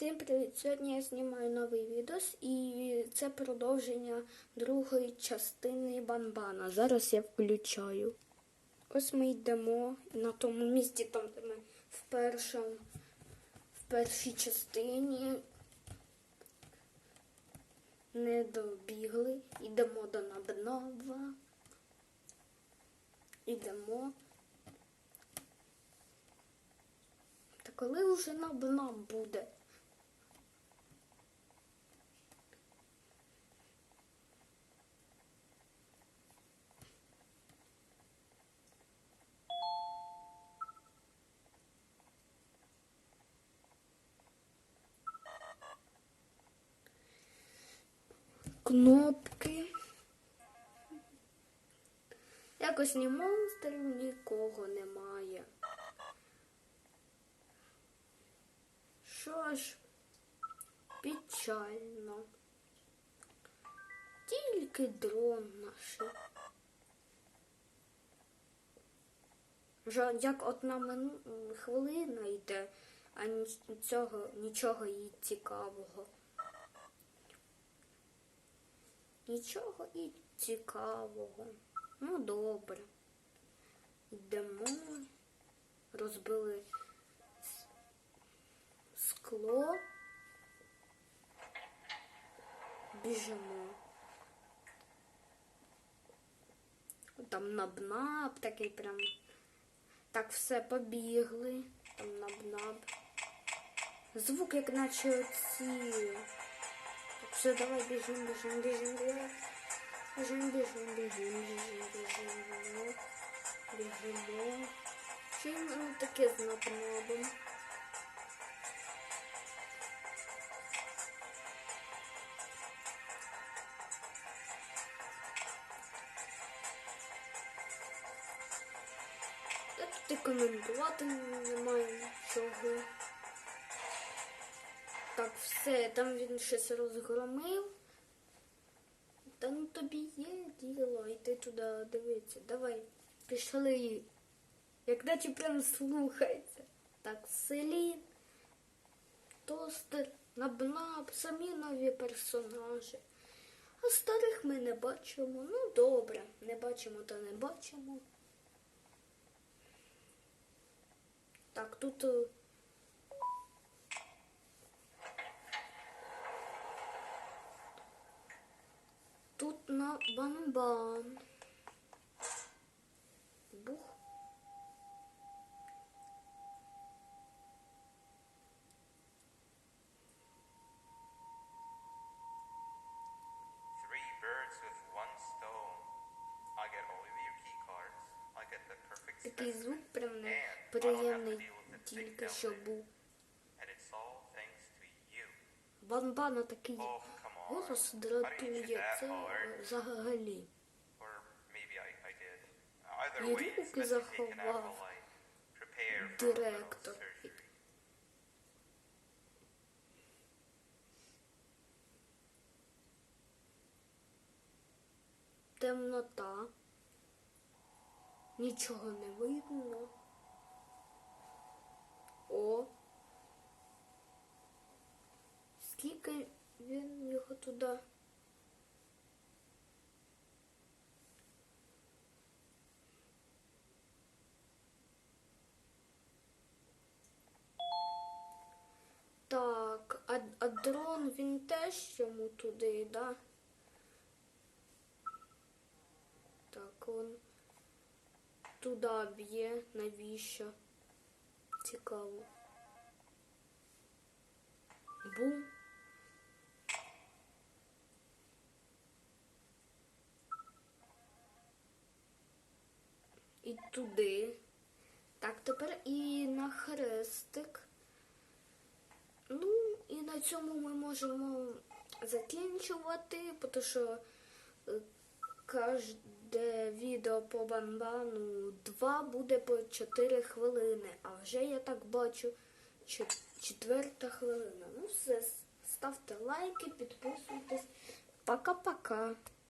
Всім привіт! Сьогодні я знімаю новий відос і це продовження другої частини банбана. Зараз я включаю. Ось ми йдемо на тому місці, там де ми в першому, в першій частині не добігли. Йдемо до Набнова. Йдемо. Та коли вже Набнаб буде? Кнопки. Якось ні монстрів, нікого немає. Що ж, печально. Тільки дрон наш. Вже як одна хвилина йде, а цього, нічого їй цікавого. Нічого і цікавого. Ну, добре. Йдемо, розбили скло. Біжимо. Там набнаб такий прям. Так, все, побігли. Там набнаб. Звук, як наче оці. Все, давай біжимо, біжимо, біжимо, біжимо. Біжимо, біжимо, біжимо, біжимо, біжимо. Біжимо. Що воно таке з набнабом? Я тут і коментувати немає нічого. Так, все, там він щось розгромив. Та ну тобі є діло, йти туди дивитися. Давай, пішли. Як наче прям слухається. Так, Селін, Тостер, Набнаб, самі нові персонажі. А старих ми не бачимо. Ну, добре, не бачимо, то не бачимо. Так, тут. I get the perfect Такий звук прям не приємний тільки що був. Банбана такий Oh. Голос дратує. Це е, взагалі. І руки заховав директор. Темнота. Нічого не видно. О. Скільки він його туди? Так, а, а дрон він теж йому туди, да? Так, он туди б'є, навіщо? Цікаво. Бум. І туди. Так, тепер і на хрестик. Ну, і на цьому ми можемо закінчувати, тому що е, кожне відео по банбану 2 буде по 4 хвилини. А вже я так бачу чет- четверта хвилина. Ну все, ставте лайки, підписуйтесь. Пока-пока.